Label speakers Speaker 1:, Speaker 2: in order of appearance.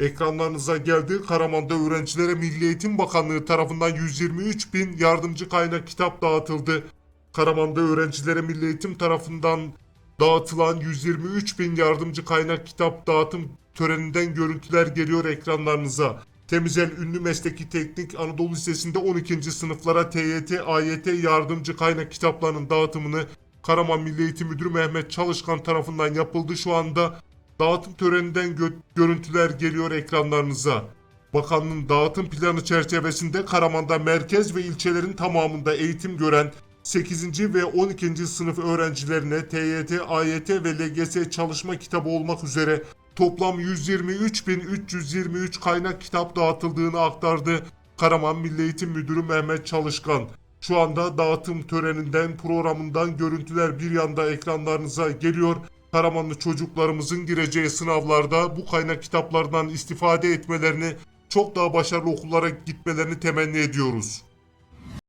Speaker 1: Ekranlarınıza geldi. Karaman'da öğrencilere Milli Eğitim Bakanlığı tarafından 123 bin yardımcı kaynak kitap dağıtıldı. Karaman'da öğrencilere Milli Eğitim tarafından dağıtılan 123 bin yardımcı kaynak kitap dağıtım töreninden görüntüler geliyor ekranlarınıza. Temizel Ünlü Mesleki Teknik Anadolu Lisesi'nde 12. sınıflara TYT, AYT yardımcı kaynak kitaplarının dağıtımını Karaman Milli Eğitim Müdürü Mehmet Çalışkan tarafından yapıldı. Şu anda dağıtım töreninden gö- görüntüler geliyor ekranlarınıza. Bakanlığın dağıtım planı çerçevesinde Karaman'da merkez ve ilçelerin tamamında eğitim gören 8. ve 12. sınıf öğrencilerine TYT, AYT ve LGS çalışma kitabı olmak üzere toplam 123.323 kaynak kitap dağıtıldığını aktardı Karaman Milli Eğitim Müdürü Mehmet Çalışkan. Şu anda dağıtım töreninden, programından görüntüler bir yanda ekranlarınıza geliyor. Karamanlı çocuklarımızın gireceği sınavlarda bu kaynak kitaplardan istifade etmelerini, çok daha başarılı okullara gitmelerini temenni ediyoruz.